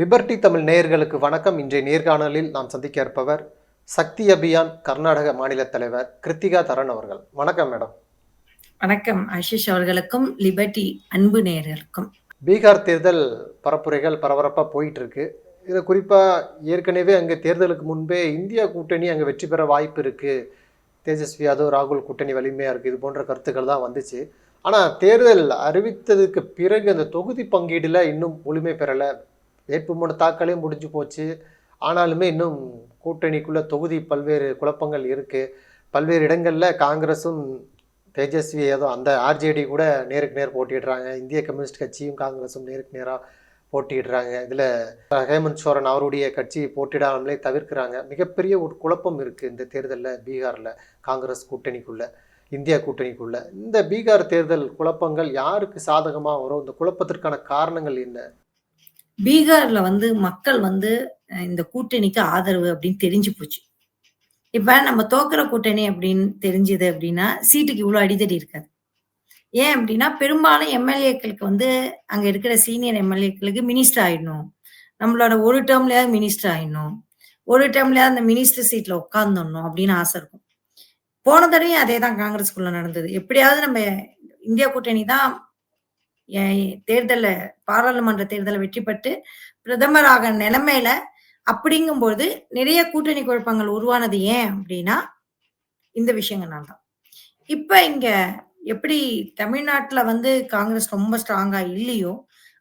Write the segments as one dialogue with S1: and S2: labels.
S1: Liberty Tamil நேயர்களுக்கு வணக்கம். இன்றைய நேர்காணலில் நாம் சந்திக்க இருப்பவர் சக்தி அபியான் கர்நாடக மாநில தலைவர் கிருத்திகா தரன் அவர்கள். வணக்கம் மேடம்.
S2: வணக்கம். ஆஷிஷ் அவர்களுக்கும் லிபர்டி அன்பு நேயர்களுக்கும்.
S1: பீகார் தேர்தல் பரப்புரைகள் பரபரப்பாக போயிட்டு இருக்கு இதில் குறிப்பாக ஏற்கனவே அங்கே தேர்தலுக்கு முன்பே இந்தியா கூட்டணி அங்கே வெற்றி பெற வாய்ப்பு இருக்கு. தேஜஸ்வி யாதவ் ராகுல் கூட்டணி வலிமையாக இருக்குது இது போன்ற கருத்துக்கள் தான் வந்துச்சு. ஆனால் தேர்தல் அறிவித்ததுக்கு பிறகு அந்த தொகுதி பங்கீடில் இன்னும் முழுமை பெறலை. வேட்புமனு தாக்கலே முடிஞ்சு போச்சு. ஆனாலுமே இன்னும் கூட்டணிக்குள்ளே தொகுதி பல்வேறு குழப்பங்கள் இருக்குது பல்வேறு இடங்களில் காங்கிரஸும் தேஜஸ்வி ஏதோ அந்த ஆர்ஜேடி கூட நேருக்கு நேர் போட்டிடுறாங்க இந்திய கம்யூனிஸ்ட் கட்சியும் காங்கிரஸும் நேருக்கு நேராக போட்டிடுறாங்க இதில் ஹேமந்த் சோரன் அவருடைய கட்சி போட்டிடாமலே தவிர்க்கிறாங்க. மிகப்பெரிய ஒரு குழப்பம் இருக்குது இந்த தேர்தலில் பீகாரில் காங்கிரஸ் கூட்டணிக்குள்ளே இந்தியா கூட்டணிக்குள்ளே. இந்த பீகார் தேர்தல் குழப்பங்கள் யாருக்கு சாதகமாக வரும்? இந்த குழப்பத்திற்கான காரணங்கள் என்ன?
S2: பீகார்ல வந்து மக்கள் வந்து இந்த கூட்டணிக்கு ஆதரவு அப்படின்னு தெரிஞ்சு போச்சு. இப்ப நம்ம தோக்குற கூட்டணி அப்படின்னு தெரிஞ்சது அப்படின்னா சீட்டுக்கு இவ்வளவு அடிதடி இருக்காது. ஏன் அப்படின்னா பெரும்பாலும் எம்எல்ஏக்களுக்கு வந்து அங்க இருக்கிற சீனியர் எம்எல்ஏக்களுக்கு மினிஸ்டர் ஆயிடணும். நம்மளோட ஒரு டேர்ம்லயாவது மினிஸ்டர் ஆயிடணும். ஒரு டேர்ம்லயாவது அந்த மினிஸ்டர் சீட்ல உட்காந்துடணும் அப்படின்னு ஆசை இருக்கும். போன தடவையும் அதே தான் காங்கிரஸ்குள்ள நடந்தது. எப்படியாவது நம்ம இந்தியா கூட்டணி தான் தேர்தலை பாராளுமன்ற தேர்தலை வெற்றி பெற்று பிரதமராக நிலைமையில அப்படிங்கும்போது நிறைய கூட்டணி குழப்பங்கள் உருவானது ஏன் அப்படின்னா இந்த விஷயங்கள்னால தான். இப்ப இங்க எப்படி தமிழ்நாட்டுல வந்து காங்கிரஸ் ரொம்ப ஸ்ட்ராங்கா இல்லையோ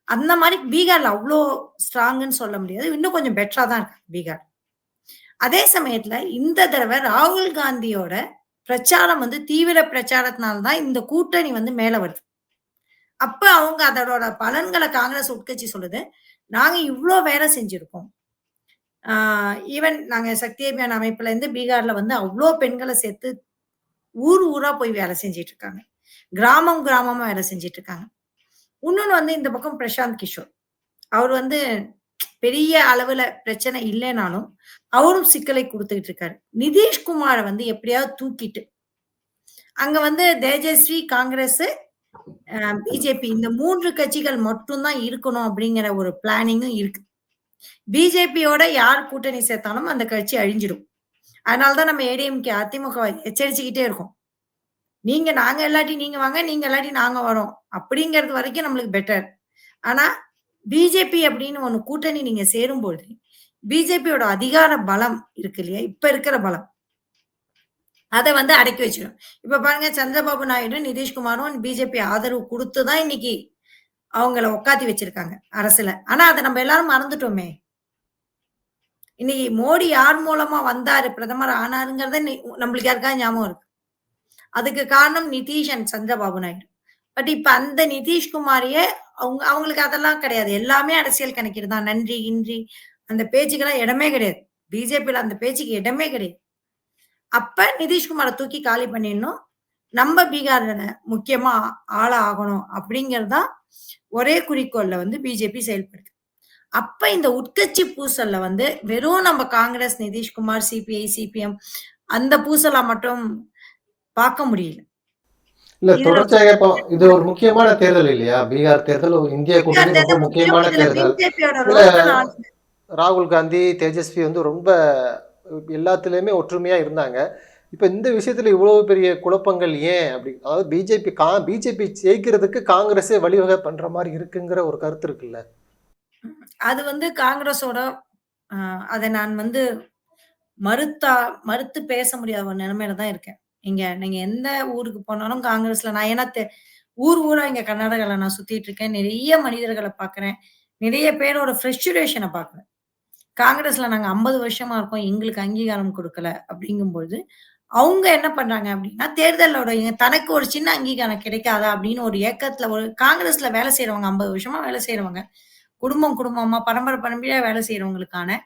S2: அந்த மாதிரி பீகார்ல அவ்வளோ ஸ்ட்ராங்குன்னு சொல்ல முடியாது. இன்னும் கொஞ்சம் பெட்டரா தான் இருக்கு பீகார். அதே சமயத்துல இந்த தடவை ராகுல் காந்தியோட பிரச்சாரம் வந்து தீவிர பிரச்சாரத்தினால்தான் இந்த கூட்டணி வந்து மேல வருது. அப்ப அவங்க அதோட பலன்களை காங்கிரஸ் உட்கட்சி சொல்லுது. நாங்க இவ்வளோ வேலை செஞ்சிருக்கோம். ஈவன் நாங்க சக்தி அபியான் அமைப்புல இருந்து பீகார்ல வந்து அவ்வளோ பெண்களை சேர்த்து ஊர் ஊரா போய் வேலை செஞ்சிட்டு இருக்காங்க கிராமம் கிராமமா வேலை செஞ்சிட்டு இருக்காங்க இன்னொன்னு வந்து இந்த பக்கம் பிரசாந்த் கிஷோர். அவர் வந்து பெரிய அளவுல பிரச்சனை இல்லைனாலும் அவரும் சிக்கலை கொடுத்துக்கிட்டு இருக்காரு நிதிஷ்குமாரை வந்து எப்படியாவது தூக்கிட்டு அங்க வந்து தேஜஸ்வி காங்கிரஸ் பிஜேபி இந்த மூன்று கட்சிகள் மட்டும்தான் இருக்கணும் அப்படிங்கிற ஒரு பிளானிங்கும் இருக்கு. பிஜேபியோட யார் கூட்டணி சேர்த்தாலும் அந்த கட்சி அழிஞ்சிடும். அதனாலதான் நம்ம ஏடிஎம்கே அதிமுக எச்சரிச்சுக்கிட்டே இருக்கோம். நீங்க நாங்க இல்லாட்டி நீங்க வாங்க நீங்க இல்லாட்டி நாங்க வரோம். அப்படிங்கிறது வரைக்கும் நம்மளுக்கு பெட்டர் ஆனா பிஜேபி அப்படின்னு ஒண்ணு கூட்டணி நீங்க சேரும்போது பிஜேபியோட அதிகார பலம் இருக்கு இல்லையா? இப்ப இருக்கிற பலம். அதை வந்து அடக்கி வச்சிடும். இப்ப பாருங்க சந்திரபாபு நாயுடு நிதிஷ்குமாரும் பிஜேபி ஆதரவு கொடுத்து தான் இன்னைக்கு அவங்கள உட்காத்தி வச்சிருக்காங்க அரசுல. ஆனா அதை நம்ம எல்லாரும் மறந்துட்டோமே. இன்னைக்கு மோடி யார் மூலமா வந்தாரு பிரதமர் ஆனாருங்கிறத நம்மளுக்கு யாருக்கா ஞாபகம் இருக்கு. அதுக்கு காரணம் நிதிஷ் அண்ட் சந்திரபாபு நாயுடு. பட் இப்ப அந்த நிதிஷ்குமாரியே அவங்க அவங்களுக்கு அதெல்லாம் கிடையாது. எல்லாமே அரசியல் கணக்கீடு தான் நன்றி இன்றி. அந்த பேச்சுக்கெல்லாம் இடமே கிடையாது. பிஜேபியில அந்த பேச்சுக்கு இடமே கிடையாது. அப்ப நிதிஷ்குமாரை தூக்கி காலி பண்ணிடணும். நம்ம பீகார்ல முக்கியமா ஆள ஆகணும் அப்படிங்கறதுதான் ஒரே குறிக்கோள்ல வந்து பிஜேபி செயல்படுது. அப்ப இந்த உட்கட்சி பூசல்ல வந்து வெறும் நம்ம காங்கிரஸ் நிதிஷ்குமார் சிபிஐ சிபிஎம் அந்த பூசலா மட்டும் பார்க்க முடியல.
S1: இல்ல தொடர்ச்சியாக இப்போ இது ஒரு முக்கியமான தேர்தல் இல்லையா? பீகார் தேர்தல் இந்திய கூட்டணி ரொம்ப முக்கியமான தேர்தல். ராகுல் காந்தி தேஜஸ்வி வந்து ரொம்ப எல்லாத்துலேயுமே ஒற்றுமையாக இருந்தாங்க. இப்போ இந்த விஷயத்தில் இவ்வளோ பெரிய குழப்பங்கள் ஏன் அப்படி? அதாவது பிஜேபி கா பிஜேபி ஜெயிக்கிறதுக்கு காங்கிரஸே வழிவகை பண்ணுற மாதிரி இருக்குங்கிற ஒரு கருத்து இருக்குல்ல?
S2: அது வந்து காங்கிரஸோட அதை நான் வந்து மறுத்தா மறுத்து பேச முடியாத ஒரு நிலைமையில தான் இருக்கேன். இங்க நீங்க எந்த ஊருக்கு போனாலும் காங்கிரஸ்ல நான் ஏன்னா தெ- ஊர் ஊரா இங்க கர்நாடகால நான் சுத்திட்டு இருக்கேன். நிறைய மனிதர்களை பாக்குறேன். நிறைய பேரோட ஃப்ரெஸ்டுரேஷனை பாக்குறேன். காங்கிரஸ்ல நாங்க ஐம்பது வருஷமா இருக்கோம் எங்களுக்கு அங்கீகாரம் கொடுக்கல. அப்படிங்கும்போது அவங்க என்ன பண்றாங்க அப்படின்னா தேர்தலோட தனக்கு ஒரு சின்ன அங்கீகாரம் கிடைக்காதா அப்படின்னு ஒரு ஏக்கத்துல ஒரு காங்கிரஸ்ல வேலை செய்யறவங்க ஐம்பது வருஷமா வேலை செய்யறவங்க குடும்பம் குடும்பமா பரம்பரை பரம்பரையா வேலை செய்யறவங்களுக்கான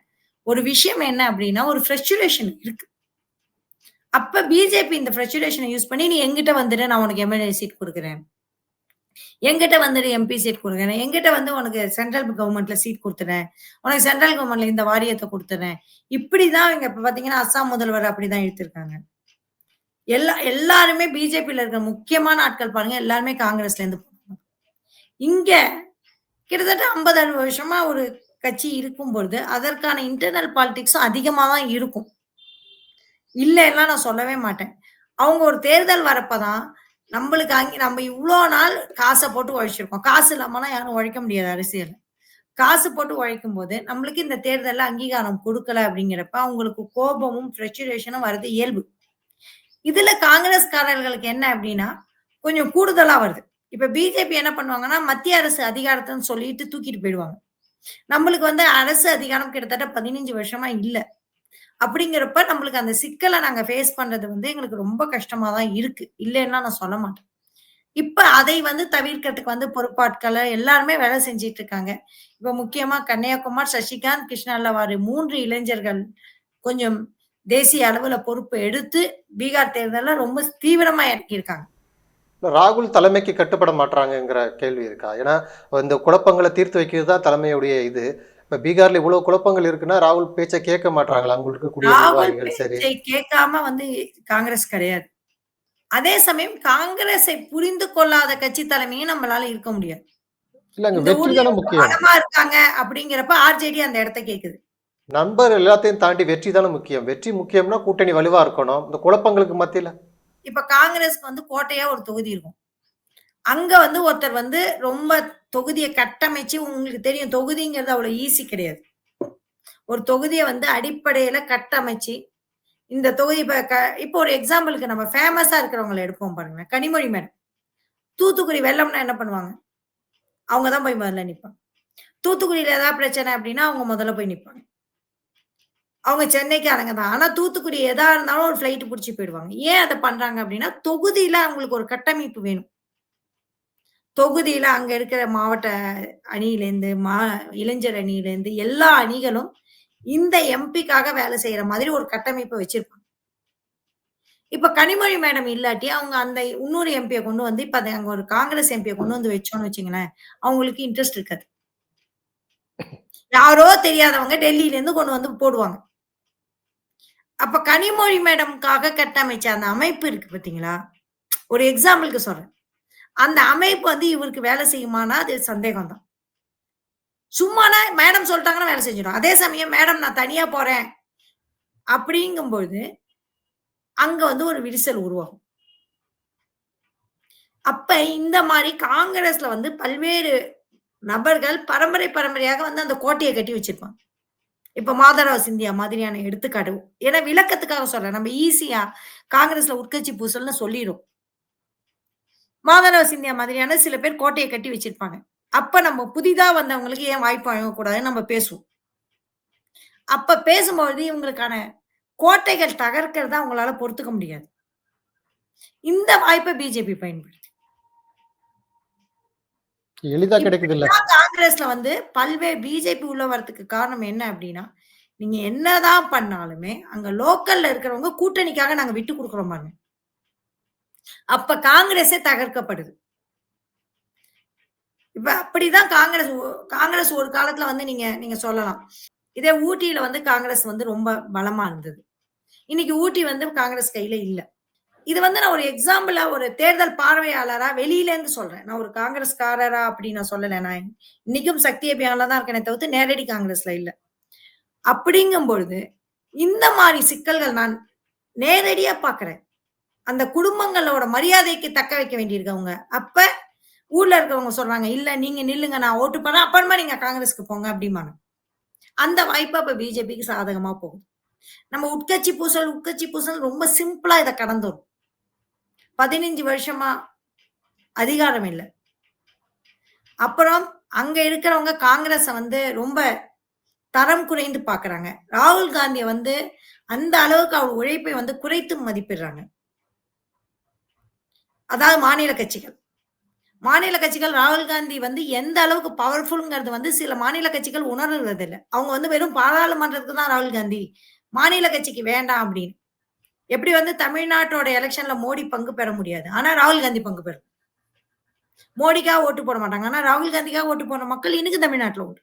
S2: ஒரு விஷயம் என்ன அப்படின்னா ஒரு ஃப்ரெஸ்டுரேஷன் இருக்கு. அப்ப பிஜேபி இந்த ஃப்ரெஸ்டுரேஷனை யூஸ் பண்ணி நீ எங்கிட்ட வந்துட்டு நான் உனக்கு எம்எல்ஏ சீட் கொடுக்குறேன். எங்கிட்ட வந்து எம்பி சீட் கொடுக்குறேன் எங்கிட்ட வந்து உனக்கு சென்ட்ரல் கவர்மெண்ட்ல சீட் கொடுத்துறேன். உனக்கு சென்ட்ரல் கவர்மெண்ட்ல இந்த வாரியத்தை கொடுத்துறேன். இப்படிதான் இவங்க இப்ப பாத்தீங்கன்னா அஸ்ஸாம் முதல்வர் அப்படிதான் எடுத்திருக்காங்க எல்லா எல்லாருமே பிஜேபியில இருக்கிற முக்கியமான ஆட்கள் பாருங்க. எல்லாருமே காங்கிரஸ்ல இருந்து இங்க கிட்டத்தட்ட ஐம்பது அறுபது வருஷமா ஒரு கட்சி இருக்கும் பொழுது, அதற்கான இன்டர்னல் பாலிடிக்ஸும் அதிகமா தான் இருக்கும். இல்லைன்னா நான் சொல்லவே மாட்டேன். அவங்க ஒரு தேர்தல் வரப்பதான் நம்மளுக்கு அங்கே நம்ம இவ்வளோ நாள் காசை போட்டு உழைச்சிருக்கோம். காசு இல்லாமலாம் யாரும் உழைக்க முடியாது அரசியல் காசு போட்டு உழைக்கும் போது நம்மளுக்கு இந்த தேர்தல்ல அங்கீகாரம் கொடுக்கல அப்படிங்கிறப்ப, அவங்களுக்கு கோபமும், ஃப்ரஸ்ட்ரேஷனும் வருது இயல்பு. இதுல காங்கிரஸ்காரர்களுக்கு என்ன அப்படின்னா, கொஞ்சம் கூடுதலா வருது. இப்ப பிஜேபி என்ன பண்ணுவாங்கன்னா, மத்திய அரசு அதிகாரத்தைன்னு சொல்லிட்டு தூக்கிட்டு போயிடுவாங்க. நம்மளுக்கு வந்து அரசு அதிகாரம் கிட்டத்தட்ட 15 வருஷமா இல்ல. அப்படிங்கிறப்ப நம்மளுக்கு அந்த சிக்கலை நாங்க ஃபேஸ் பண்றது வந்து எங்களுக்கு ரொம்ப கஷ்டமா தான் இருக்கு. இல்லைன்னா நான் சொல்ல மாட்டேன். இப்ப அதை வந்து தவிர்க்கிறதுக்கு வந்து பொறுப்பாட்களை எல்லாருமே வேலை செஞ்சுட்டு இருக்காங்க. இப்ப முக்கியமா கன்னியாகுமார், சசிகாந்த், கிருஷ்ணல்லவாறு மூன்று இளைஞர்கள் கொஞ்சம் தேசிய அளவுல பொறுப்பு எடுத்து, பீகார் தேர்தல்ல ரொம்ப தீவிரமா இறக்கியிருக்காங்க
S1: ராகுல் தலைமைக்கு கட்டுப்பட மாட்டாங்கிற கேள்வி இருக்கா? ஏன்னா, இந்த குழப்பங்களை தீர்த்து வைக்கிறது தான் தலைமையுடைய இது. இப்ப பீகார்ல இவ்வளோ குழப்பங்கள் இருக்குன்னா, ராகுல் பேச்ச கேட்க சரி.
S2: பேச்சை கேட்காம வந்து காங்கிரஸ் கிடையாது. அதே சமயம் காங்கிரஸை புரிந்து கொள்ளாத கட்சி தலைமையும் நம்மளால இருக்க முடியாது. இருக்காங்க அப்படிங்கிறப்ப ஆர்ஜேடி அந்த இடத்த கேக்குது.
S1: நண்பர் எல்லாத்தையும் தாண்டி வெற்றி தானே முக்கியம். வெற்றி முக்கியம்னா கூட்டணி வலுவா இருக்கணும். இந்த குழப்பங்களுக்கு மத்தியில
S2: இப்ப காங்கிரஸ்க்கு வந்து கோட்டையா ஒரு தொகுதி இருக்கும். அங்க வந்து ஒருத்தர் வந்து ரொம்ப தொகுதியை கட்டமைச்சு உங்களுக்கு தெரியும் தொகுதிங்கிறது அவ்வளவு ஈஸி கிடையாது. ஒரு தொகுதியை வந்து அடிப்படையில கட்டமைச்சு, இந்த தொகுதி இப்ப க இப்போ ஒரு எக்ஸாம்பிளுக்கு நம்ம ஃபேமஸா இருக்கிறவங்கள எடுப்போம் பாருங்க. கனிமொழி மேடம். தூத்துக்குடி வெள்ளம்னா என்ன பண்ணுவாங்க? அவங்க தான் போய் முதல்ல நிற்பாங்க தூத்துக்குடியில ஏதாவது பிரச்சனை அப்படின்னா, அவங்க முதல்ல போய் நிற்பாங்க அவங்க சென்னைக்காரங்க தான். ஆனா தூத்துக்குடி எதா இருந்தாலும் ஒரு ஃப்ளைட் பிடிச்சி போயிடுவாங்க. ஏன் அதை பண்றாங்க அப்படின்னா, தொகுதியில அவங்களுக்கு ஒரு கட்டமைப்பு வேணும். தொகுதியில அங்க இருக்கிற மாவட்ட அணியிலேருந்து, மா இளைஞர் அணியிலேருந்து எல்லா அணிகளும் இந்த எம்பிக்காக வேலை செய்யற மாதிரி ஒரு கட்டமைப்பை வச்சிருப்பாங்க. இப்ப கனிமொழி மேடம் இல்லாட்டி, அவங்க அந்த இன்னொரு எம்பியை கொண்டு வந்து இப்ப அதை அங்க ஒரு காங்கிரஸ் எம்பியை கொண்டு வந்து வச்சோம்னு வச்சுங்களேன், அவங்களுக்கு இன்ட்ரெஸ்ட் இருக்காது. யாரோ தெரியாதவங்க டெல்லியிலேருந்து கொண்டு வந்து போடுவாங்க. அப்ப கனிமொழி மேடம்க்காக கட்டமைச்ச அந்த அமைப்பு இருக்கு பார்த்தீங்களா? ஒரு எக்ஸாம்பிளுக்கு சொல்றேன். அந்த அமைப்பு வந்து இவருக்கு வேலை செய்யுமானா, அது சந்தேகம் தான். சும்மானா மேடம் சொல்லிட்டாங்கன்னா வேலை செஞ்சிடும். அதே சமயம் மேடம் நான் தனியா போறேன். அப்படிங்கும்பொழுது, அங்க வந்து ஒரு விரிசல் உருவாகும். அப்ப இந்த மாதிரி காங்கிரஸ்ல வந்து பல்வேறு நபர்கள் பரம்பரை பரம்பரையாக வந்து அந்த கோட்டையை கட்டி வச்சிருப்பாங்க. இப்ப மாதவராவ் சிந்தியா மாதிரியான எடுத்துக்காட்டு. ஏன்னா விளக்கத்துக்காக சொல்றேன். நம்ம ஈஸியா காங்கிரஸ்ல உட்கட்சி பூசல்னு சொல்லிடும் மாதவராவ் சிந்தியா மாதிரியான சில பேர் கோட்டைய கட்டி வச்சிருப்பாங்க. அப்ப நம்ம புதிதா வந்தவங்களுக்கு ஏன் வாய்ப்பு வழங்கக்கூடாதுன்னு நம்ம பேசுவோம். அப்ப பேசும்பொழுது இவங்களுக்கான கோட்டைகள் தகர்க்கிறத அவங்களால பொறுத்துக்க முடியாது. இந்த வாய்ப்ப பிஜேபி பயன்படுத்து
S1: எளிதா.
S2: இப்படிதான் காங்கிரஸ்ல வந்து பல்வேறு பிஜேபி உள்ள வரதுக்கு காரணம் என்ன அப்படின்னா, நீங்க என்னதான் பண்ணாலுமே, அங்க லோக்கல்ல இருக்கிறவங்க கூட்டணிக்காக நாங்க விட்டு குடுக்குறோம் பாருங்க. அப்ப காங்கிரஸே தகர்க்கப்படுது. இப்ப அப்படிதான் காங்கிரஸ் காங்கிரஸ் ஒரு காலத்துல வந்து நீங்க நீங்க சொல்லலாம். இதே ஊட்டியில வந்து காங்கிரஸ் வந்து ரொம்ப பலமா இருந்தது. இன்னைக்கு ஊட்டி வந்து காங்கிரஸ் கையில இல்ல. இது வந்து நான் ஒரு எக்ஸாம்பிளா ஒரு தேர்தல் பார்வையாளரா வெளியில இருந்து சொல்றேன். நான் ஒரு காங்கிரஸ்காரரா அப்படின்னு நான் சொல்லல. நான் இன்னைக்கும் சக்தி அபியான்ல தான் இருக்கேனே தவிர்த்து நேரடி காங்கிரஸ்ல இல்ல. அப்படிங்கும் பொழுது, இந்த மாதிரி சிக்கல்கள் நான் நேரடியா பாக்குறேன் அந்த குடும்பங்களோட மரியாதைக்கு தக்க வைக்க வேண்டியிருக்கவங்க அப்ப ஊர்ல இருக்கிறவங்க சொல்றாங்க, "இல்ல நீங்க நில்லுங்க நான் ஓட்டு போறேன் அப்புறமா நீங்க காங்கிரஸ்க்கு போங்க" அப்படிம்பாங்க. அந்த வாய்ப்பு அப்ப பிஜேபிக்கு சாதகமா போகும் நம்ம உட்கட்சி பூசல், உட்கட்சி பூசல் ரொம்ப சிம்பிளா இதை கடந்துரும். 15 வருஷமா அதிகாரம் இல்லை அப்புறம் அங்க இருக்கிறவங்க காங்கிரஸ வந்து ரொம்ப தரம் குறைந்து பார்க்குறாங்க. ராகுல் காந்தியை வந்து அந்த அளவுக்கு அவர் உழைப்பை வந்து குறைத்து மதிப்பிடுறாங்க. அதாவது மாநில கட்சிகள். மாநில கட்சிகள் ராகுல் காந்தி வந்து எந்த அளவுக்கு பவர்ஃபுல்ங்கிறது வந்து சில மாநில கட்சிகள் உணர்றதில்ல. அவங்க வந்து வெறும் பாராளுமன்றத்துக்கு தான் ராகுல் காந்தி. மாநில கட்சிக்கு வேண்டாம் அப்படின்னு. எப்படி வந்து தமிழ்நாட்டோட எலெக்ஷன்ல மோடி பங்கு பெற முடியாது. ஆனா ராகுல் காந்தி பங்கு பெறும். மோடிக்காக ஓட்டு போட மாட்டாங்க. ஆனா ராகுல் காந்திக்காக ஓட்டு போன மக்கள் இன்னைக்கு தமிழ்நாட்டில் ஓட்டு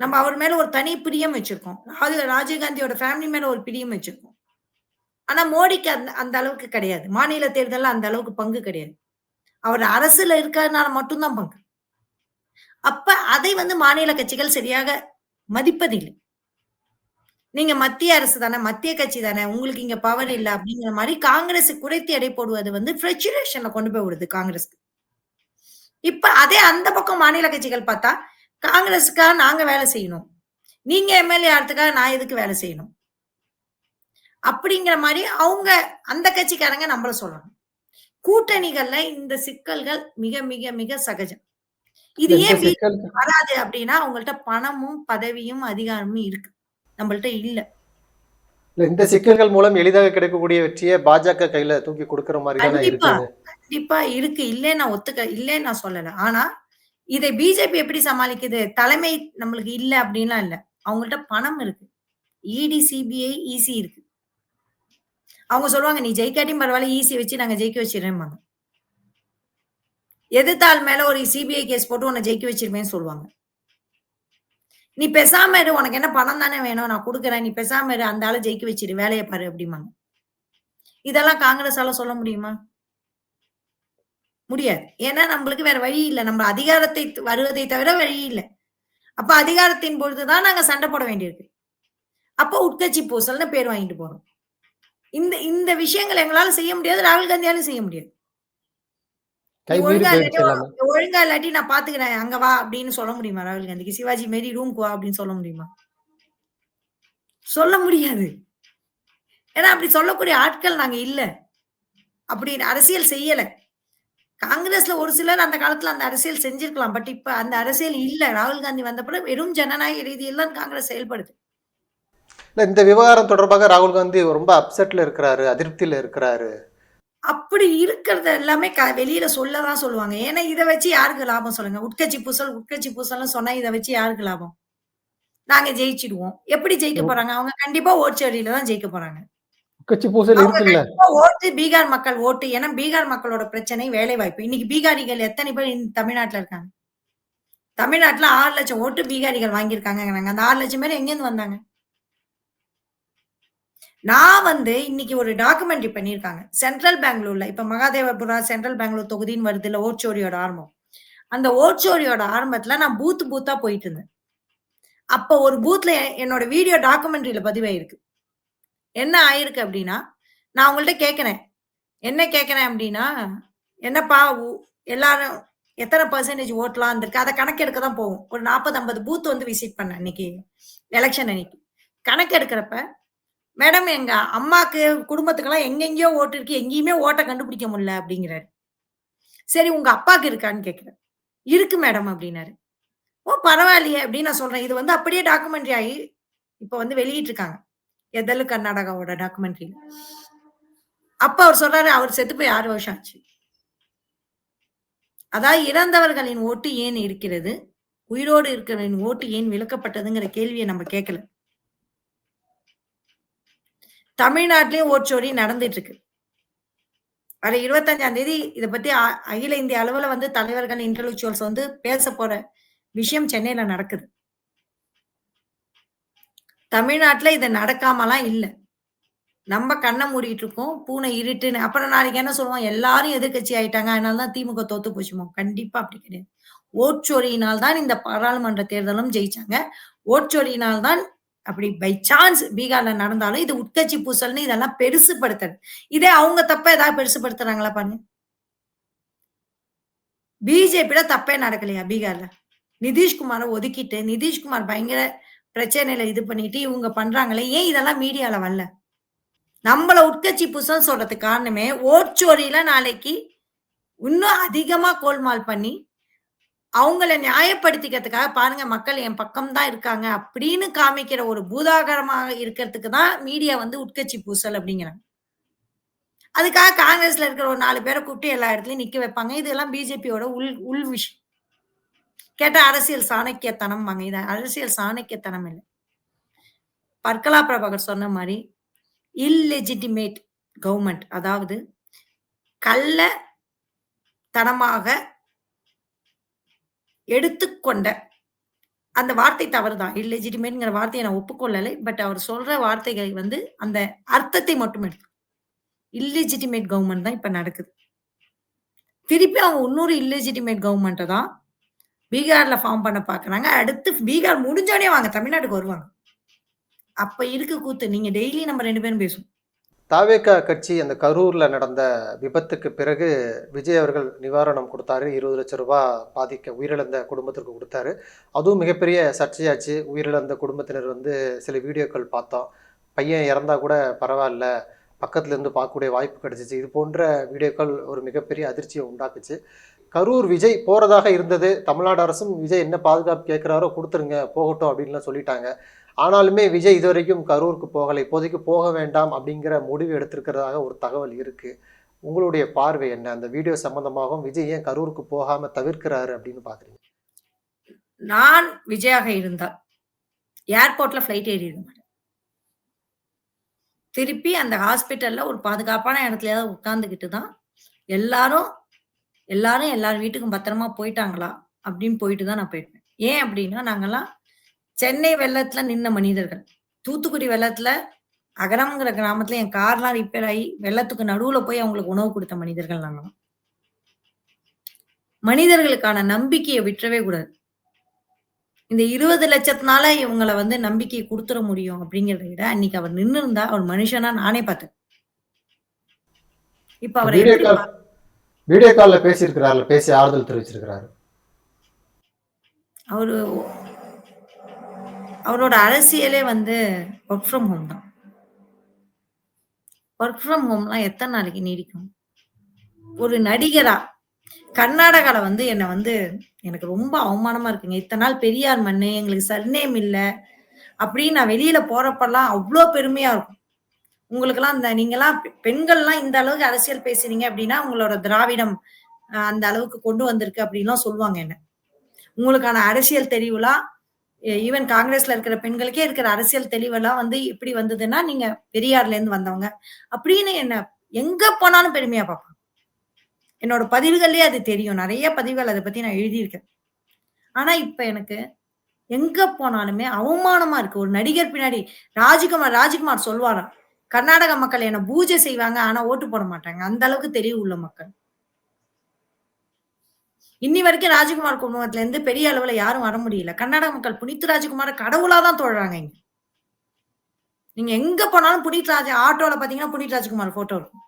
S2: நம்ம அவர் மேல ஒரு தனி பிரியம் வச்சிருக்கோம். ராகுல் ராஜீவ் காந்தியோட ஃபேமிலி மேல ஒரு பிரியம் வச்சிருக்கோம். ஆனா மோடிக்கு அந்த அந்த அளவுக்கு கிடையாது. மாநில தேர்தலில் அந்த அளவுக்கு பங்கு கிடையாது. அவர் அரசுல இருக்கிறதுனால மட்டும்தான் பங்கு. அப்ப அதை வந்து மாநில கட்சிகள் சரியாக மதிப்பதில்லை. நீங்க மத்திய அரசு தானே, மத்திய கட்சி தானே, உங்களுக்கு இங்க பவர் இல்ல அப்படிங்கிற மாதிரி காங்கிரஸ் குறைத்து எடை போடுவது வந்து ஃப்ரஸ்ட்ரேஷன்ல கொண்டு போய் விடுது காங்கிரஸ்க்கு. இப்ப அதே அந்த பக்கம் மாநில கட்சிகள் பார்த்தா, காங்கிரஸுக்காக நாங்க வேலை செய்யணும். நீங்க எம்எல்ஏ ஆறதுக்காக நான் எதுக்கு வேலை செய்யணும்? அப்படிங்கிற மாரி அவங்க அந்த கட்சிக்காரங்க நம்மள சொல்லணும். கூட்டணிகள்ல இந்த சிக்கல்கள் மிக, மிக, மிக சகஜம். இது
S1: இல்ல
S2: ஏன் வராது அப்படின்னா, அவங்கள்ட்ட பணமும், பதவியும், அதிகாரமும் இருக்கு. நம்மள்ட்ட இல்ல.
S1: இல்ல இந்த சிக்கல்கள் மூலம் எளிதாக கிடைக்கக்கூடிய வெற்றிய பாஜக கையில தூக்கி குடுக்குற மாரி தானே
S2: கண்டிப்பா. கண்டிப்பா இருக்கு. இல்லன்னு நான் ஒத்துக்க இல்லன்னு நான் சொல்லல. ஆனா, இதை பிஜேபி எப்படி சமாளிக்குது? தலைமை நம்மளுக்கு இல்ல அப்படின்லாம் இல்ல. அவங்கள்ட்ட பணம் இருக்கு. இடி, சிபிஐ, இசி இருக்கு. அவங்க சொல்லுவாங்க, "நீ ஜெயிக்காட்டியும் பரவாயில்ல ஈசி வச்சு நாங்க ஜெயிக்க வச்சுர்றேன்பாங்க." எதிர்த்தாள் மேல ஒரு சிபிஐ கேஸ் போட்டு உன்னை ஜெயிக்க வச்சிருவேன்னு சொல்லுவாங்க. "நீ பெசாம இரு. உனக்கு என்ன பணம் தானே வேணும். நான் கொடுக்குறேன் நீ பெசாம இரு. அந்த ஆள ஜெயிக்க வச்சிரு வேலையை பாரு" அப்படிம்பாங்க. இதெல்லாம் காங்கிரஸால சொல்ல முடியுமா? முடியாது. ஏன்னா நம்மளுக்கு வேற வழி இல்லை நம்ம அதிகாரத்தை வருவதை தவிர வழி இல்லை அப்ப அதிகாரத்தின் பொழுதுதான் நாங்க சண்டை போட வேண்டியிருக்கு. அப்போ உட்கட்சி பூசல்னு பேர் வாங்கிட்டு போறோம். இந்த இந்த விஷயங்கள் எங்களால செய்ய முடியாது. ராகுல் காந்தியாலும் செய்ய முடியாது. "நீ
S1: கை மீறி
S2: ஒழுங்கா இல்லாட்டி. ஒழுங்கா இல்லாட்டி நான் பார்த்துக்கிறேன். அங்க வா" அப்படின்னு சொல்ல முடியுமா ராகுல் காந்திக்கு? "சிவாஜி மாரி ரூம்க்கு வா" அப்படின்னு சொல்ல முடியுமா? சொல்ல முடியாது. ஏன்னா அப்படி சொல்லக்கூடிய ஆட்கள் நாங்க இல்ல. அப்படி அரசியல் செய்யல. காங்கிரஸ்ல ஒரு சிலர் அந்த காலத்துல அந்த அரசியல் செஞ்சிருக்கலாம். பட் இப்ப அந்த அரசியல் இல்ல. ராகுல் காந்தி வந்த பிறகு வெறும் ஜனநாயக ரீதியில் தான் காங்கிரஸ் செயல்படுது.
S1: இல்ல இந்த விவகாரம் தொடர்பாக ராகுல் காந்தி ரொம்ப அப்செட்ல இருக்கிறாரு. அதிருப்தியில இருக்கிறாரு.
S2: அப்படி இருக்கிறது எல்லாமே க வெளியில சொல்ல தான் சொல்லுவாங்க. ஏன்னா இத வச்சு யாருக்கு லாபம் சொல்லுங்க? உட்கட்சி பூசல், உட்கட்சி பூசல்னு சொன்னா இத வச்சு யாருக்கு லாபம்? நாங்க ஜெயிச்சுடுவோம். எப்படி ஜெயிக்க போறாங்க? அவங்க கண்டிப்பா ஓட்சேரியில தான் ஜெயிக்க போறாங்க.
S1: பூசல் இருக்குல்ல.
S2: கண்டிப்பா ஓட்டு பீகார் மக்கள் ஓட்டு. ஏன்னா பீகார் மக்களோட பிரச்சனை வேலைவாய்ப்பு. இன்னைக்கு பீகாரிகள் எத்தனை பேர் தமிழ்நாட்டுல இருக்காங்க? தமிழ்நாட்டுல 6,00,000 ஓட்டு பீகாரிகள் வாங்கியிருக்காங்கங்கிறாங்க. அந்த 6,00,000 பேர் எங்கேருந்து வந்தாங்க? நான் வந்து இன்னைக்கு ஒரு டாக்குமெண்ட்ரி பண்ணியிருக்காங்க. சென்ட்ரல் பெங்களூர்ல இப்ப மகாதேவபுரா சென்ட்ரல் பெங்களூர் தொகுதின்னு வருதுல்ல ஓட்சோரியோட ஆரம்பம். அந்த ஓட்சோரியோட ஆரம்பத்துல நான் பூத் பூத்தா போயிட்டு இருந்தேன். அப்ப ஒரு பூத்ல என்னோட வீடியோ டாக்குமெண்ட்ரியில பதிவாயிருக்கு. என்ன ஆயிருக்கு அப்படின்னா, நான் அவங்கள்ட்ட கேட்குறேன் என்ன கேட்குறேன் அப்படின்னா, "என்னப்பா உ எல்லாரும் எத்தனை பர்சன்டேஜ் ஓட்லாம் வந்திருக்கு?" அதை கணக்கெடுக்க தான் போகும் ஒரு 40, 50 பூத் வந்து விசிட் பண்ணேன் அன்னைக்கு. எலெக்ஷன் அன்னைக்கு. கணக்கெடுக்கிறப்ப, "மேடம் எங்க அம்மாக்கு, குடும்பத்துக்கெல்லாம் எங்கெங்கேயோ ஓட்டு இருக்கு. எங்கேயுமே ஓட்ட கண்டுபிடிக்க முடியல" அப்படிங்கிறாரு. சரி உங்க அப்பாக்கு இருக்கான்னு கேட்கிறேன். "இருக்கு மேடம்" அப்படின்னாரு. "ஓ! பரவாயில்லையே" அப்படின்னு நான் சொல்றேன். இது வந்து அப்படியே டாக்குமெண்ட்ரி ஆகி இப்ப வந்து வெளியிட்டிருக்காங்க எதலு கர்நாடகாவோட டாக்குமெண்ட்ரி. அப்ப அவர் சொல்றாரு, அவர் செத்து போய் ஆறு வருஷம் ஆச்சு. அதாவது இறந்தவர்களின் ஓட்டு ஏன் இருக்கிறது? உயிரோடு இருக்கிறவரின் ஓட்டு ஏன் விளக்கப்பட்டதுங்கிற கேள்வியை நம்ம கேட்கல. தமிழ்நாட்டிலயும் ஓட்சோரி நடந்துட்டு இருக்கு. வர 25ஆம் தேதி இதை பத்தி அ அகில இந்திய அளவுல வந்து தலைவர்கள், இன்டலெக்சுவல்ஸ் வந்து பேச போற விஷயம் சென்னையில நடக்குது. தமிழ்நாட்டுல இது நடக்காமலாம் இல்லை நம்ம கண்ணை மூடிட்டு இருக்கோம். பூனை இருட்டுன்னு. அப்புறம் நாளைக்கு என்ன சொல்லுவோம்? எல்லாரும் எதிர்கட்சி ஆயிட்டாங்க. அதனால தான் திமுக தோத்து போச்சுமோ? கண்டிப்பா அப்படி கிடையாது. ஓட்சோரியினால் தான் இந்த பாராளுமன்ற தேர்தலும் ஜெயிச்சாங்க. ஓட்சோரியினால் தான் அப்படி பை சான்ஸ் பீகார்ல நடந்தாலும் இது உட்கட்சி பூசல்னு இதெல்லாம் பெருசுப்படுத்துறது இதே அவங்க தப்ப ஏதாவது பெருசுப்படுத்துறாங்களா பாருங்க. பிஜேபியில தப்பே நடக்கலையா பீகார்ல? நிதிஷ்குமாரை ஒதுக்கிட்டு, நிதிஷ்குமார் பயங்கர பிரச்சனையில இது பண்ணிட்டு இவங்க பண்றாங்களே, ஏன் இதெல்லாம் மீடியால வரல? நம்மள உட்கட்சி புசம் சொல்றதுக்கு காரணமே, ஓட்சோரியில நாளைக்கு இன்னும் அதிகமா கோல்மால் பண்ணி, அவங்கள நியாயப்படுத்திக்கிறதுக்காக பாருங்க மக்கள் என் பக்கம் தான் இருக்காங்க அப்படின்னு காமிக்கிற ஒரு பூதாகரமாக இருக்கிறதுக்கு தான் மீடியா வந்து உட்கட்சி பூசல் அப்படிங்கிறாங்க. அதுக்காக காங்கிரஸ்ல இருக்கிற ஒரு நாலு பேரை கூப்பிட்டு எல்லா இடத்துலயும் நிக்க வைப்பாங்க. இதெல்லாம் பிஜேபியோட உள் உள் விஷயம். கேட்டா அரசியல் சாணக்கியத்தனம்பாங்க. இது அரசியல் சாணக்கியத்தனம் இல்லை பர்கலா பிரபாகர் சொன்ன மாதிரி இல்லெஜிட்டிமேட் கவர்மெண்ட் அதாவது கள்ள தனமாக எடுத்துக்கொண்ட அந்த வார்த்தை தவறுதான். இல்லெஜிட்டிமேட்ங்கிற வார்த்தையை நான் ஒப்புக்கொள்ளலை. பட் அவர் சொல்ற வார்த்தைகள் வந்து அந்த அர்த்தத்தை மட்டும் எடுத்து இல்லெஜிட்டிமேட் கவர்மெண்ட் தான் இப்ப நடக்குது. திருப்பி அவங்க இன்னொரு இல்லெஜிட்டிமேட் கவர்மெண்ட்டை தான் பீகார்ல ஃபார்ம் பண்ண பார்க்குறாங்க. அடுத்து பீகார் முடிஞ்சோடனே வாங்க தமிழ்நாட்டுக்கு வருவாங்க. அப்ப இருக்கு கூத்து. நீங்க டெய்லி நம்ம ரெண்டு பேரும் பேசுவோம்.
S1: தாவேகா கட்சி அந்த கரூரில் நடந்த விபத்துக்கு பிறகு விஜய் அவர்கள் நிவாரணம் கொடுத்தாரு. 20 லட்சம் ரூபாய் பாதிக்க உயிரிழந்த குடும்பத்திற்கு கொடுத்தாரு. அதுவும் மிகப்பெரிய சர்ச்சையாச்சு. உயிரிழந்த குடும்பத்தினர் வந்து சில வீடியோக்கள் பார்த்தோம். பையன் இறந்தா கூட பரவாயில்ல. பக்கத்துலேருந்து பார்க்கக்கூடிய வாய்ப்பு கிடைச்சிச்சு. இது போன்ற வீடியோக்கள் ஒரு மிகப்பெரிய அதிர்ச்சியை உண்டாக்குச்சு. கரூர் விஜய் போகிறதாக இருந்தது. தமிழ்நாடு அரசும் விஜய் என்ன பாதுகாப்பு கேட்குறாரோ கொடுத்துருங்க போகட்டும் அப்படின்லாம் சொல்லிட்டாங்க. ஆனாலுமே விஜய் இதுவரைக்கும் கரூருக்கு போகலை. இப்போதைக்கு போக வேண்டாம் அப்படிங்கிற முடிவு எடுத்திருக்கிறதாக ஒரு தகவல் இருக்குது உங்களுடைய பார்வை என்ன? அந்த வீடியோ சம்பந்தமாகவும் விஜய் ஏன் கரூருக்கு போகாமல் தவிர்க்கிறாரு அப்படின்னு பார்க்குறீங்க?
S2: நான் விஜயாக இருந்தால் ஏர்போர்ட்ல ஃப்ளைட் ஏறி இருந்தேன் திருப்பி அந்த ஹாஸ்பிட்டல்ல ஒரு பாதுகாப்பான இடத்துலயாவது உட்காந்துக்கிட்டு தான் எல்லாரும் எல்லாரும் எல்லார் வீட்டுக்கும் பத்திரமா போயிட்டாங்களா? அப்படின்னு போயிட்டு தான் நான் போயிட்டேன் ஏன் அப்படின்னா, நாங்கலாம் சென்னை வெள்ளத்துல நின்ன மனிதர்கள். தூத்துக்குடி வெள்ளத்துல அகரம்ங்கிற கிராமத்துல என் கார்லாம் ரிப்பேர் ஆயி வெள்ளத்துக்கு நடுவுல போய் அவங்களுக்கு உணவு கொடுத்த மனிதர்கள் நாங்கலாம். மனிதர்களுக்கான நம்பிக்கைய விட்டுறவே கூடாது. இந்த 20 லட்சத்தினால இவங்கள வந்து நம்பிக்கைய குடுத்துற முடியும் அப்படிங்கிறத விட, அன்னைக்கு அவர் நின்னுருந்தா அவர் மனுஷனா நானே பார்த்தேன். இப்ப அவர
S1: வீடியோ கால்ல பேசியிருக்கிறார்ல. பேசி ஆறுதல் தெரிவிச்சிருக்கிறாரு.
S2: அவரு அவரோட அரசியலே வந்து ஒர்க் ஃப்ரம் ஹோம் தான். ஒர்க் ஃப்ரம் ஹோம்லாம் எத்தனை நாளைக்கு நீடிக்கும்? ஒரு நடிகரா, கர்நாடகால வந்து என்னை வந்து எனக்கு ரொம்ப அவமானமா இருக்குங்க. இத்தனை நாள் பெரியார் மண்ணு, எங்களுக்கு சர்நேம் இல்லை அப்படின்னு நான் வெளியில போறப்பெல்லாம் அவ்வளோ பெருமையா இருக்கும். உங்களுக்கெல்லாம் இந்த நீங்கெல்லாம் பெ பெண்கள்லாம் இந்த அளவுக்கு அரசியல் பேசுறீங்க அப்படின்னா, உங்களோட திராவிடம் அந்த அளவுக்கு கொண்டு வந்திருக்கு அப்படின்லாம் சொல்லுவாங்க என்ன. உங்களுக்கான அரசியல் தெரிவுலாம் ஈவன் காங்கிரஸ்ல இருக்கிற பெண்களுக்கே இருக்கிற அரசியல் தெளிவெல்லாம் வந்து இப்படி வந்ததுன்னா, நீங்க பெரியார்லேருந்து வந்தவங்க. அப்படின்னு என்ன எங்க போனாலும் பெருமையா பார்ப்பாங்க. என்னோட பதிவுகள்லயே அது தெரியும். நிறைய பதிவுகள் அதை பத்தி நான் எழுதியிருக்கேன். ஆனா இப்ப எனக்கு எங்க போனாலுமே அவமானமா இருக்கு. ஒரு நடிகர் பின்னாடி ராஜ்குமார் ராஜ்குமார் சொல்வாராம். கர்நாடக மக்கள் என்ன பூஜை செய்வாங்க. ஆனா ஓட்டு போட மாட்டாங்க. அந்த அளவுக்கு தெளிவு உள்ள மக்கள். இன்னி வரைக்கும் ராஜ்குமார் குடும்பத்துல இருந்து பெரிய அளவுல யாரும் வர முடியல. கர்நாடக மக்கள் புனித் ராஜ்குமார கடவுளா தான் தொழறாங்க இங்க. நீங்க எங்க போனாலும் புனித் ராஜ் ஆட்டோல பார்த்தீங்கன்னா, புனித் ராஜ்குமார் ஃபோட்டோ இருக்கும்.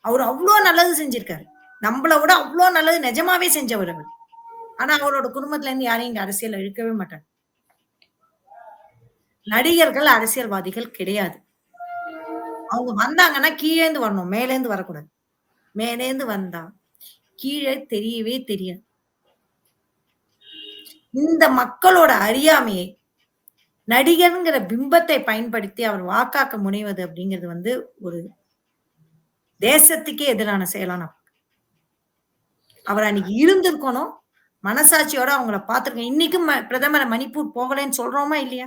S2: அவர் அவ்வளோ நல்லது செஞ்சிருக்காரு. நம்மளை விட அவ்வளோ நல்லது நிஜமாவே செஞ்சவரு அவர் ஆனா அவரோட குடும்பத்துல இருந்து யாரையும் இங்க அரசியல் இழுக்கவே மாட்டாங்க. நடிகர்கள் அரசியல்வாதிகள் கிடையாது. அவங்க வந்தாங்கன்னா கீழேந்து வரணும். மேலேந்து வரக்கூடாது. மேலேந்து வந்தா, கீழே தெரியவே தெரியாது. இந்த மக்களோட அறியாமையை, நடிகர்ங்கிற பிம்பத்தை பயன்படுத்தி அவர் வாக்காக்க முனைவது அப்படிங்கிறது வந்து ஒரு தேசத்துக்கே எதிரான செயலான நான் அவர் அன்னைக்கு இருந்திருக்கணும். மனசாட்சியோட அவங்கள பாத்துருக்கேன் இன்னைக்கும் ம மணிப்பூர் போகலைன்னு சொல்றோமா இல்லையா?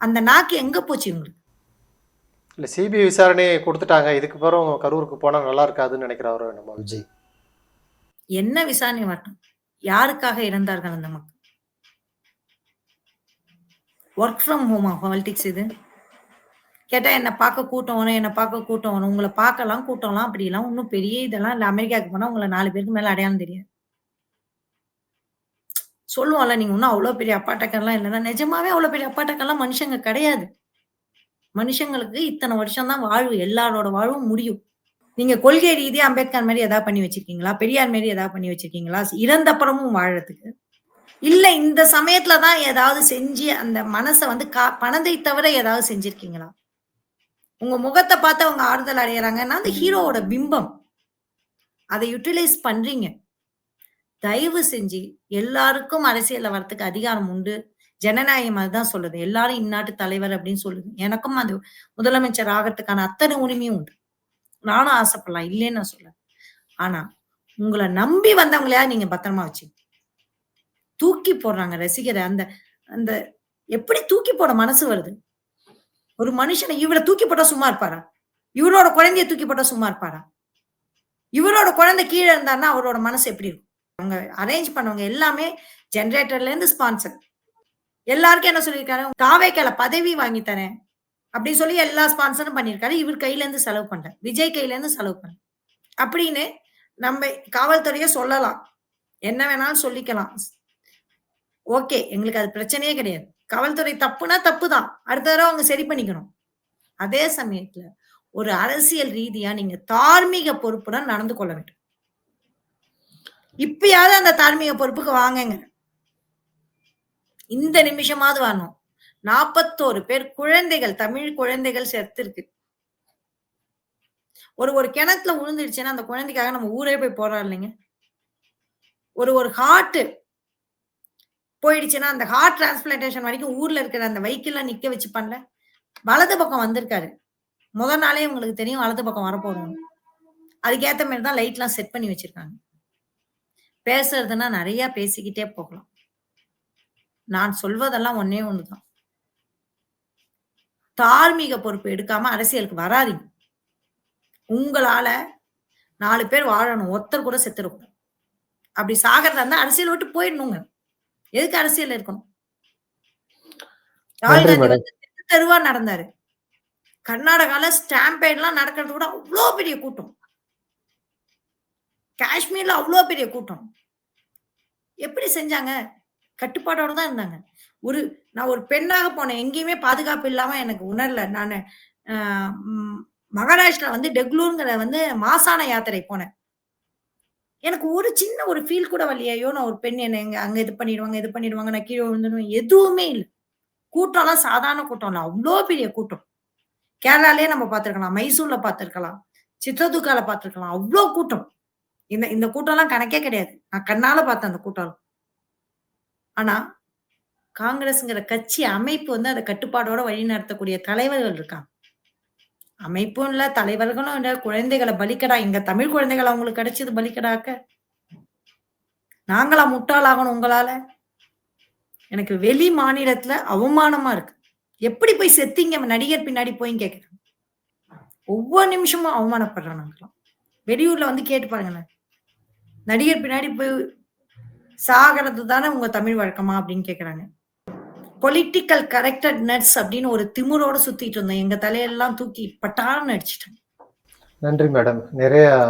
S2: அந்த நாக்கு எங்க போச்சு இவங்களுக்கு?
S1: இல்ல சிபிஐ விசாரணை கொடுத்துட்டாங்க இதுக்கு அப்புறம் கரூருக்கு போனா நல்லா இருக்காதுன்னு நினைக்கிறாரு நம்ம விஜய்?
S2: என்ன விசாரணை வரட்டும். யாருக்காக இறந்தார்கள் அந்த மக்கள்? ஒர்க் ஃப்ரம் ஹோமா பாலிடிக்ஸ் இது? கேட்டா என்ன பார்க்க கூட்டம் வரும், என்ன பார்க்க கூட்டம் வரும். உங்களை பார்க்கலாம், கூட்டம்லாம் அப்படிலாம் ஒன்றும் பெரிய இதெல்லாம் இல்லை அமெரிக்காவுக்கு போனா உங்களை நாலு பேருக்கு மேல அடையாளம் தெரியாது. சொல்லுவோம்ல, நீங்க ஒன்றும் அவ்வளோ பெரிய அப்பாட்டக்கெல்லாம் இல்லைன்னா நிஜமாவே அவ்வளோ பெரிய அப்பாட்டக்கெல்லாம் மனுஷங்க கிடையாது. மனுஷங்களுக்கு இத்தனை வருஷம் தான் வாழ்வு. எல்லாரோட வாழ்வும் முடியும். நீங்க கொள்கை ரீதியா அம்பேத்கர் மாதிரி ஏதாவது பண்ணி வச்சிருக்கீங்களா? பெரியார் மாதிரி ஏதாவது பண்ணி வச்சிருக்கீங்களா? இறந்தப்புறமும் வாழறதுக்கு. இல்ல இந்த சமயத்துல தான் ஏதாவது செஞ்சு அந்த மனசை வந்து கா பணத்தை தவிர ஏதாவது செஞ்சிருக்கீங்களா? உங்க முகத்தை பார்த்து அவங்க ஆறுதல் அடையிறாங்கன்னா அந்த ஹீரோவோட பிம்பம். அதை யூட்டிலைஸ் பண்றீங்க. தயவு செஞ்சு எல்லாருக்கும் அரசியல்ல வரதுக்கு அதிகாரம் உண்டு. ஜனநாயகம் அதுதான் சொல்லுது. எல்லாரும் இந்நாட்டு தலைவர் அப்படின்னு சொல்லுது. எனக்கும் அது முதலமைச்சர் ஆகிறதுக்கான அத்தனை உரிமையும் உண்டு. நானும் ஆசைப்படலாம். இல்லைன்னு நான் சொல்லல. ஆனா, உங்களை நம்பி வந்தவங்களையா நீங்க பத்திரமா வச்சு தூக்கி போடுறாங்க ரசிகர. அந்த அந்த எப்படி தூக்கி போட மனசு வருது? ஒரு மனுஷனை இவளை தூக்கி போட்டா சும்மா இருப்பாரா? இவரோட குழந்தைய தூக்கி போட்டா சும்மா இருப்பாரா? இவரோட குழந்தை கீழே இருந்தாருன்னா அவரோட மனசு எப்படி இருக்கும்? அவங்க அரேஞ்ச் பண்ணவங்க எல்லாமே ஜென்ரேட்டர்ல இருந்து ஸ்பான்சர். எல்லாருக்கும் என்ன சொல்லியிருக்காரு? தாவேக்கால பதவி வாங்கி தரேன். அப்படின்னு சொல்லி எல்லா ஸ்பான்சரும் பண்ணியிருக்காரு. இவர் கையில இருந்து செலவு பண்றார். விஜய் கையில இருந்து செலவு பண்ற அப்படின்னு நம்ம காவல்துறையே சொல்லலாம். என்ன வேணாலும் சொல்லிக்கலாம். ஓகே எங்களுக்கு அது பிரச்சனையே கிடையாது. காவல்துறை தப்புனா தப்பு தான் அடுத்த தடவை அவங்க சரி பண்ணிக்கணும். அதே சமயத்துல ஒரு அரசியல் ரீதியா நீங்க தார்மீக பொறுப்புடன் நடந்து கொள்ள வேண்டும். இப்பயாவது அந்த தார்மீக பொறுப்புக்கு வாங்குங்க. இந்த நிமிஷமாவது வரணும். நாற்பத்தோரு பேர் குழந்தைகள் தமிழ் குழந்தைகள் செத்துருக்கு. ஒரு ஒரு கிணத்துல விழுந்துடுச்சுன்னா அந்த குழந்தைக்காக நம்ம ஊரே போய் போறோம் இல்லைங்க. ஒரு ஒரு ஹார்ட் போயிடுச்சுன்னா அந்த ஹார்ட் டிரான்ஸ்பிளான்டேஷன் வரைக்கும் ஊர்ல இருக்கிற அந்த வெஹிக்கிள்ல நிக்க வச்சு பண்ணல. வலது பக்கம் வந்திருக்காரு. முதல் நாளே உங்களுக்கு தெரியும் வலது பக்கம் வரப்போறோம் அதுக்கேத்த மாதிரி தான் லைட்லாம் செட் பண்ணி வச்சிருக்காங்க. பேசுறதுன்னா நிறைய பேசிக்கிட்டே போகலாம். நான் சொல்வதெல்லாம் ஒன்னே ஒண்ணுதான். தார்மீக பொறுப்பு எடுக்காம அரசியலுக்கு வராதீங்க. உங்களால நாலு பேர் வாழணும் ஒருத்தர் கூட செத்துடக்கூடாது அப்படி சாகிறதா இருந்தா அரசியல் விட்டு போயிடணுங்க. எதுக்கு அரசியல் இருக்கணும்? ராகுல் காந்தி தெருவா நடந்தாரு. கர்நாடகால ஸ்டாம்பேட் எல்லாம் நடக்கிறது கூட அவ்வளோ பெரிய கூட்டம். காஷ்மீர்ல அவ்வளோ பெரிய கூட்டம். எப்படி செஞ்சாங்க? கட்டுப்பாடோட தான் இருந்தாங்க. ஒரு நான் ஒரு பெண்ணாக போனேன். எங்கேயுமே பாதுகாப்பு இல்லாம எனக்கு உணரல. நான் மகாராஷ்டிரா வந்து டெக்லூருங்கிற வந்து மாசான யாத்திரை போனேன். எனக்கு ஒரு சின்ன ஒரு ஃபீல் கூட வழியாயோ நான் ஒரு பெண் என்ன எங்க அங்க இது பண்ணிடுவாங்க இது பண்ணிடுவாங்க நான் கீழே விழுந்துடும் எதுவுமே இல்லை. கூட்டம்லாம் சாதாரண கூட்டம் இல்லை. அவ்வளோ பெரிய கூட்டம். கேரளாலே நம்ம பார்த்துருக்கலாம். மைசூர்ல பார்த்துருக்கலாம். சித்ரதுக்கால பார்த்துருக்கலாம். அவ்வளோ கூட்டம். இந்த இந்த கூட்டம்லாம் கணக்கே கிடையாது. நான் கண்ணால பார்த்தேன் அந்த கூட்டம். ஆனா காங்கிரஸ்ங்கிற கட்சி அமைப்பு வந்து அதை கட்டுப்பாடோட வழி நடத்தக்கூடிய தலைவர்கள் இருக்காங்க. அமைப்பும் இல்ல தலைவர்களும் இல்ல குழந்தைகளை பலிக்கடா இங்க தமிழ் குழந்தைகள் அவங்களுக்கு கிடைச்சது பலிக்கடாக்க. நாங்களா முட்டாளாகணும் உங்களால? எனக்கு வெளி மாநிலத்துல அவமானமா இருக்கு. எப்படி போய் செத்தீங்க? நடிகர் பின்னாடி போய் கேக்குறேன் ஒவ்வொரு நிமிஷமும் அவமானப்படுறோம் நாங்களாம் வெளியூர்ல வந்து கேட்டு பாருங்களேன். நடிகர் பின்னாடி போய் சாகிறது தானே உங்க தமிழ் வழக்கமா அப்படின்னு கேக்குறாங்க. பொலிட்டிக்கல் கரெக்டட்னஸ் அப்படின்னு ஒரு திமுறோட சுத்திட்டு இருந்தேன். எங்க தலையெல்லாம் தூக்கி பட்டான்னு அடிச்சிட்டேன்.
S1: நன்றி மேடம் நிறைய